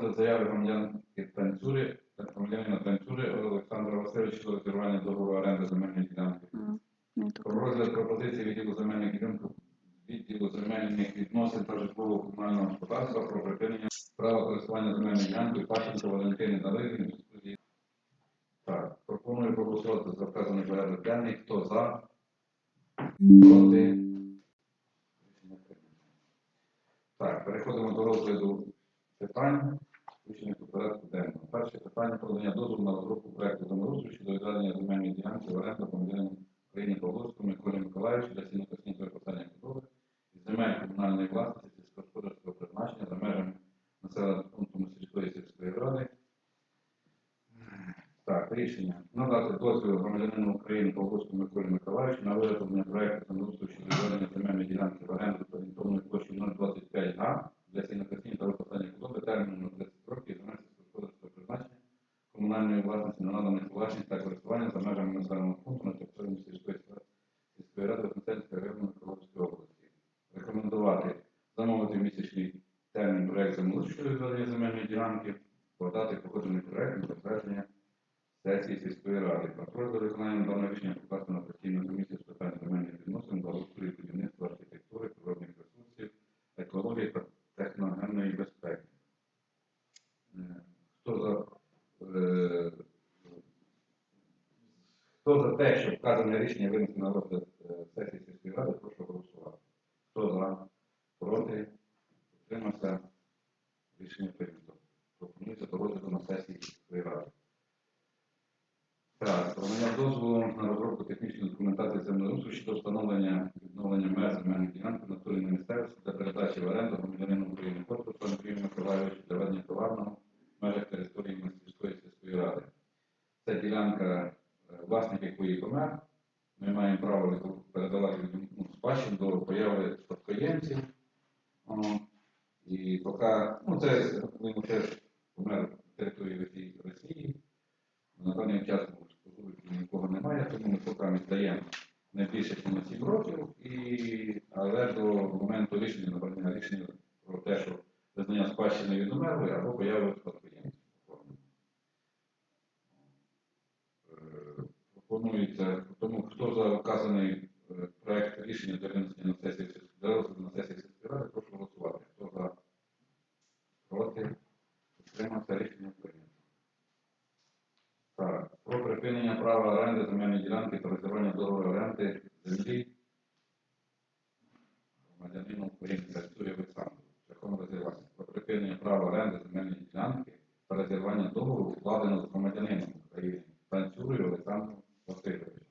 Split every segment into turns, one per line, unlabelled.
розгляд заяви громадянки Танцюри, громадянина Танцюри Олександра Васильовича щодо розірвання договору оренди земельної ділянки.
М,
Про розгляд пропозиції відділу земельних ділянок, відділу земельних відносин та житлового комунального господарства про припинення права користування земельною ділянкою Пащенко Валентини Далигини. Так, пропоную проголосувати за вказаний порядок денний. Хто за? Проти? Так, переходимо до розгляду питань, включених у порядку денного. Перше питання про надання дозволу на розробку проекту землеустрою щодо відведення земельної ділянки в оренду громадянину України Павловському Миколі Миколаївичу для сінокосінного використання худоби із земель комунальної власності сільськогосподарського призначення за межами населеного пункту сільської сільської ради. Так, рішення. Надати дозвіл громадянину України Павловському Миколі Миколаївичу на виготовлення проекту землеустрою щодо відведення земельної ділянки в оренду з орієнтовною площею 025 га для сінокосіння та використання худоби терміном на 30 років земель сільськогосподарського призначення комунальної власності на наданих власність та користування за межами населеного пункту на території сільської сільської- ради Константинського району Миколаївської області. Рекомендувати замовити місячний термін проект землеустрою щодо відведення земельної ділянки, подати походжений проект на затвердження сесії сільської ради. Контроль за виконанням даного рішення покласти на постійну комісію з питань земельних відносин, благоустрою, будівництва, архітектури, природних ресурсів, екології та техногенної безпеки. Е, Хто за Е, Хто за те, щоб вказане рішення винести на розгляд е, сесії сільської ради, прошу голосувати. Хто за? Проти? Утримався? Рішення прийнято. Пропонується до розгляду на сесії сільської ради. Так, про надання дозволу на розробку технічної документації землеустрою щодо встановлення відновлення меж земельних ділянок на місцевості для передачі в оренду громадянину України Корпусу Андрію Миколайовичу для ведення товарного в межах території Мостівської сільської ради. Це ділянка, власник якої помер. Ми маємо право передавати ну, спадщину до появи спадкоємців. І поки, ну це він теж помер на території Росії. На даний час нікого немає, тому ми поки віддаємо не більше на 7 років, і, але до моменту рішення, рішення про те, що визнання спадщини від умерлої або появи спадкоємців. Е, Пропонується, тому хто за вказаний проєкт проект рішення для винесення на сесію розгляду на сесії сільської прошу голосувати. Хто за проти, Підтримався рішення прийнято. Так, про припинення права оренди земельної ділянки та розірвання договору оренди землі громадянину України Кацюрі Олександру шляхом розірвання. Про припинення права оренди земельної ділянки та розірвання договору укладено з громадянином України Танцюрою Олександром Васильовичем.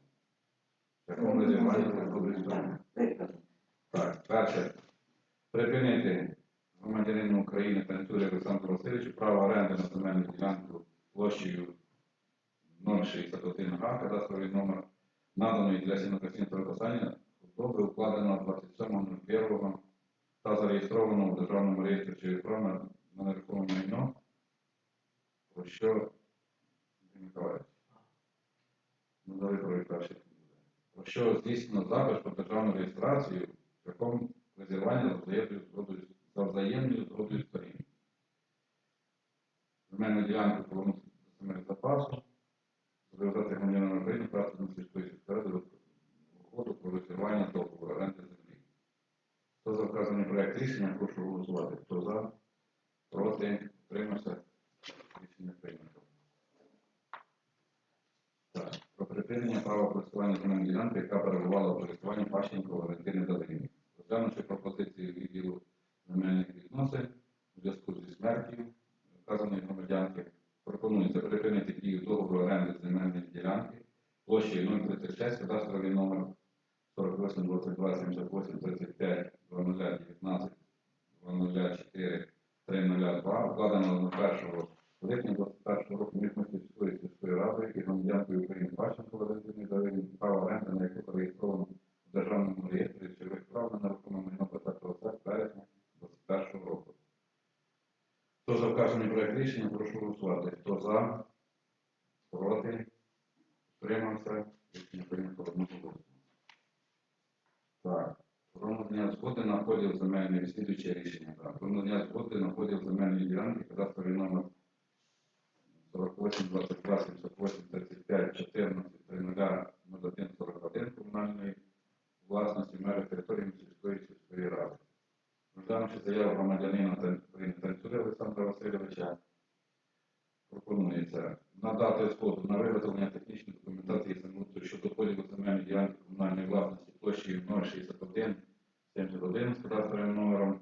Шляхом розірвання договору. Так, перше. Припинити громадянину України Танцюрі Олександру Васильовичу право оренди на земельну ділянку площею 061 га, кадастровий номер, наданої для сінокосінного використання, добре укладено 27.01 та зареєстровано в Державному реєстрі електронно на нерухоме майно, про що Миколаївич. Ну, давай про перше. Про що здійснено запис про державну реєстрацію шляхом розірвання за взаємною згодою- сторін. Земельну ділянку повернути до земель запасу, зобов'язати громадянам України працю на сільської сільської угоду про розірвання договору оренди землі. Хто за вказаний проект рішення, прошу голосувати. Хто за, проти, утримався, рішення прийнято. Так, про припинення права користування земельної ділянки, яка перебувала в користуванні Пащенко Валентини Далині. Розглянувши пропозиції відділу земельних відносин у зв'язку зі смертю вказаної громадянки, пропонується припинити дію договору оренди земельної ділянки площею 036, кадастровий номер 48 22 78 35 0019 0004 302, укладеного на 1 липня 21 року між Мостівською сільською радою і громадянкою України Пащенко Валентиною Давидів, право оренди, на яку зареєстровано в Державному реєстрі речових прав на нерухоме майно 20 березня 21 року. Хто за вказаний проект рішення, прошу голосувати. Хто за, проти, утримався, рішення прийнято одноголосно. Так, Про надання згоди на поділ земельної слідуюче рішення. Так. Про надання згоди на поділ земельної ділянки кадастровий номер 48, 22, 78, 35, 14, 30, 01, 41 комунальної власності межах території сільської сільської ради. Розглянувши заяву громадянина Олександра Васильовича, пропонується надати згоду на виготовлення технічної документації землеустрою щодо поділу земельної ділянки комунальної власності площею 061 71 з кадастровим номером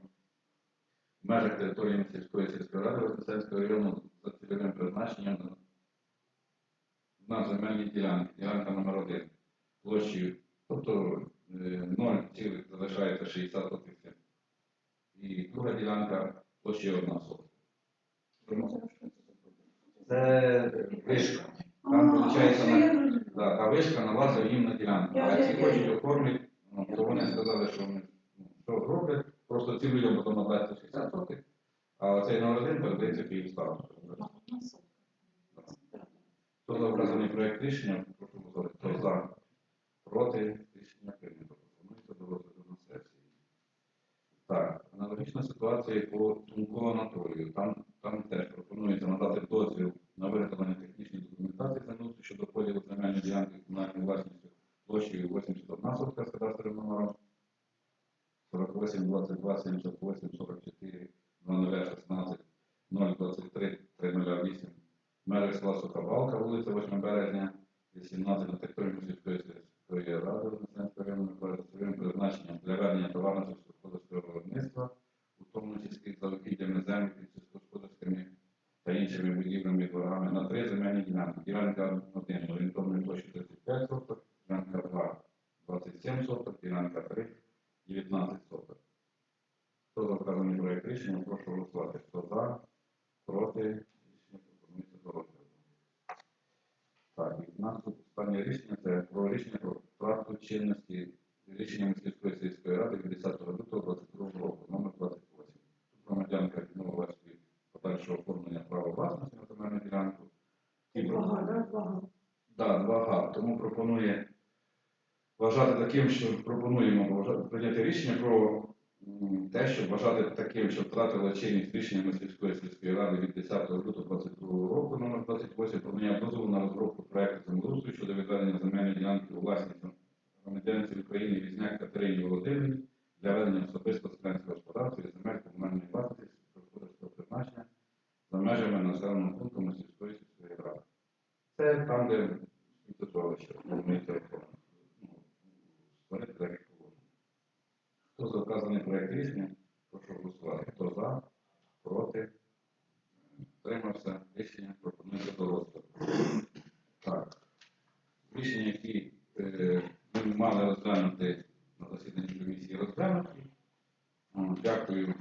в межах території сільської сільської ради Вознесенського району за цільовим призначенням на, на земельні ділянки. Ділянка номер 1 площею, тобто е, 0, цілих залишається 60 сотих. І друга ділянка площею 1 сотка. Це вишка. Там, виходить, на, да, та вишка налазить їм на ділянку. А ці хочуть оформити, ну, то вони сказали, що вони ну, що роблять, просто ці людям потім надасть 60 сотих, а цей номер один передається Київставу. Хто за вказаний проект рішення, прошу голосувати. Хто за, проти, рішення прийнято. Пропонується до розгляду на сесії. Так, аналогічна ситуація по Тумку Анатолію. Там, там теж пропонується надати дозвіл на виготовлення технічної документації землеустрою щодо поділу земельної ділянки комунальної власності площею 81 сотка з кадастровим номером 48, 22, 78, 44, 0016, 023, 308 Мери села Суховалка, вулиця 8 березня, 18 на території Мусівської сільської ради Вознесенського району своїм призначенням для ведення товарно сільськогосподарського виробництва, у тому числі за вихіднями землі під сільськогосподарськими та іншими будівлями і дворами на три земельні ділянки. Ділянка 1 орієнтовною площею 35 соток, ділянка 2 27 соток, ділянка 3 19 соток. Хто за вказаний проект рішення, прошу голосувати. Хто за, проти, рішення пропонується до розгляду. Так, і в нас тут останнє рішення це про рішення про втрату чинності рішення Мисливської сільської ради від 10 лютого 22 року, номер 28. Тут громадянка відмовилась від подальшого оформлення права власності на земельну ділянку. І
Вага, да, вага.
Да, 2Г. Тому пропонує вважати таким, що пропонуємо прийняти рішення про те, що вважати таким, що втратила чинність рішення Мисливської сільської ради від 10 лютого 2022 року, номер 28, про надання дозволу на розробку проекту землеустрою щодо відведення земельної ділянки у власність громадянці України Візняк Катерині Володимирівні для ведення особистого селянського господарства і земель комунальної власності сільськогосподарського призначення за межами населеного пункту Мисливської сільської ради. Це там, де світозволище планується оформити. Ну, створити таке положення. Хто за вказаний проєкт рішення, прошу голосувати. Хто за, проти, Тримався. рішення пропонується до розгляду. Так. Рішення, які е, ми мали розглянути на засіданні комісії, розглянуті. Дякую